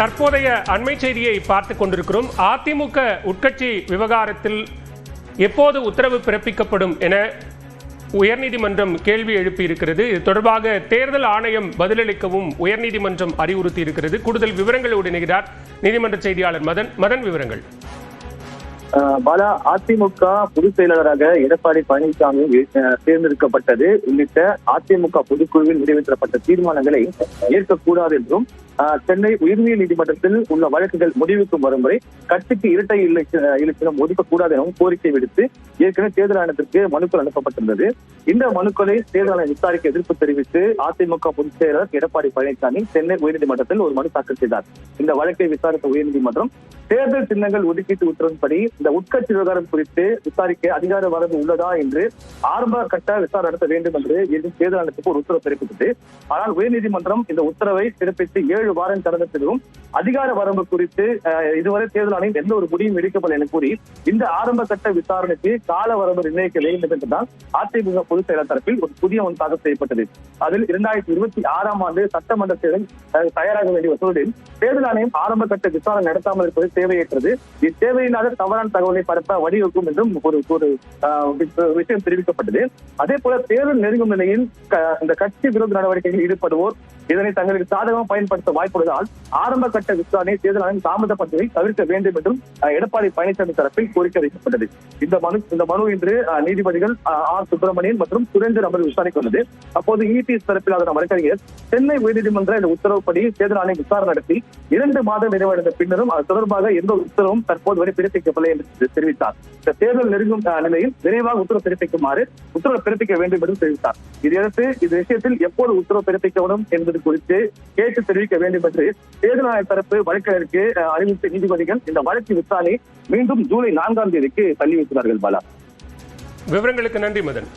தற்போதைய அண்மை செய்தியை பார்த்து கொண்டிருக்கிறோம். அதிமுக உட்கட்சி விவகாரத்தில் எப்போது உத்தரவு பிறப்பிக்கப்படும் என உயர்நீதிமன்றம் கேள்வி எழுப்பியிருக்கிறது. இது தொடர்பாக தேர்தல் ஆணையம் பதிலளிக்கவும் உயர்நீதிமன்றம் அறிவுறுத்தி இருக்கிறது கூடுதல் விவரங்களோடு இணைகிறார் நீதிமன்ற செய்தியாளர் மதன். மதன் விவரங்கள். பாலா அதிமுக பொதுச் செயலாளராக எடப்பாடி பழனிசாமி தேர்ந்தெடுக்கப்பட்டது உள்ளிட்ட அதிமுக பொதுக்குழுவில் நிறைவேற்றப்பட்ட தீர்மானங்களை ஏற்கக்கூடாது என்றும் சென்னை உயர்நீதி நீதிமன்றத்தில் உள்ள வழக்குகள் முடிவுக்கு வரும் வரை கட்சிக்கு இரட்டை இலட்ச- ஒதுக்கக்கூடாது எனவும் கோரிக்கை விடுத்து ஏற்கனவே தேர்தல் ஆணையத்திற்கு மனுக்கள் அனுப்பப்பட்டிருந்தது. இந்த மனுக்களை தேர்தல் ஆணையம் விசாரிக்க எதிர்ப்பு தெரிவித்து அதிமுக பொதுச் செயலாளர் எடப்பாடி பழனிசாமி சென்னை உயர்நீதிமன்றத்தில் ஒரு மனு தாக்கல் செய்தார். இந்த வழக்கை விசாரித்த உயர்நீதிமன்றம் தேர்தல் சின்னங்கள் ஒதுக்கீட்டு உத்தரவின்படி இந்த உட்கட்சி விவகாரம் குறித்து விசாரிக்க அதிகார வரம்பு உள்ளதா என்று ஆரம்ப கட்ட விசாரணை நடத்த வேண்டும் என்று எதிர் தேர்தல் ஆணையத்துக்கு ஒரு உத்தரவு பிறப்பித்தது. ஆனால் உயர்நீதிமன்றம் இந்த உத்தரவை பிறப்பித்து ஏழு வாரம் கடந்த பிறகும் அதிகார வரம்பு குறித்து இதுவரை தேர்தல் ஆணையம் எந்த ஒரு முடிவும் எடுக்கப்படவில்லை என கூறி இந்த ஆரம்ப கட்ட விசாரணைக்கு கால வரம்பு நிர்ணயிக்க வேண்டும் என்றுதான் அதிமுக பொதுச் செயலர் தரப்பில் ஒரு புதிய ஒன்று தாக்கல் செய்யப்பட்டது. அதில் இரண்டாயிரத்தி இருபத்தி ஆறாம் ஆண்டு சட்டமன்ற தேர்தல் தயாராக வேண்டிய சூழலில் தேர்தல் ஆணையம் ஆரம்ப கட்ட விசாரணை நடத்தாமல் இருப்பது தேவையற்றது. இத்தேவையில்லாத தவறான தவறான தகவலை பரப்ப வழிவகுக்கும் என்றும் ஒரு ஒரு விஷயம் தெரிவிக்கப்பட்டது. அதே போல தேர்தல் நெருங்கும் நிலையில் இந்த கட்சி விரோத நடவடிக்கைகளில் ஈடுபடுவோர் இதனை தங்களுக்கு சாதகமாக பயன்படுத்த வாய்ப்புள்ளதால் ஆரம்ப கட்ட விசாரணை தேர்தல் ஆணையம் தாமதப்படுத்துவதை தவிர்க்க வேண்டும் என்றும் எடப்பாடி பழனிசாமி தரப்பில் கோரிக்கை வைக்கப்பட்டது. இந்த மனு இந்த மனு இன்று ஆஹ், நீதிபதிகள் ஆஹ், ஆர் சுப்பிரமணியன் மற்றும் சுரேந்தர் அமர்வு விசாரணைக்கு வந்தது. அப்போது இபிஎஸ் தரப்பில் அதன் வழக்கறிஞர் சென்னை உயர்நீதிமன்ற இந்த உத்தரவுப்படி தேர்தல் ஆணையம் விசாரணை நடத்தி இரண்டு மாதம் நிறைவடைந்த பின்னரும் அது தொடர்பாக எந்த உத்தரவும் தற்போது வரை பிறப்பிக்கப்படவில்லை என்று தெரிவித்தார். இந்த தேர்தல் நெருங்கும் நிலையில் விரைவாக உத்தரவு பிறப்பிக்குமாறு உத்தரவு பிறப்பிக்க வேண்டும் என்று தெரிவித்தார். இதையடுத்து இந்த விஷயத்தில் எப்போது உத்தரவு பிறப்பிக்கப்படும் என்பது குறித்து கேட்டு தெரிவிக்க வேண்டும் என்று தேர்தல் ஆணைய தரப்பு வழக்கறிஞருக்கு அறிவித்த நீதிபதிகள் இந்த வழக்கு விசாரணை மீண்டும் ஜூலை நான்காம் தேதிக்கு தள்ளி வைத்துள்ளார்கள் பாலா. விவரங்களுக்கு நன்றி மதன்.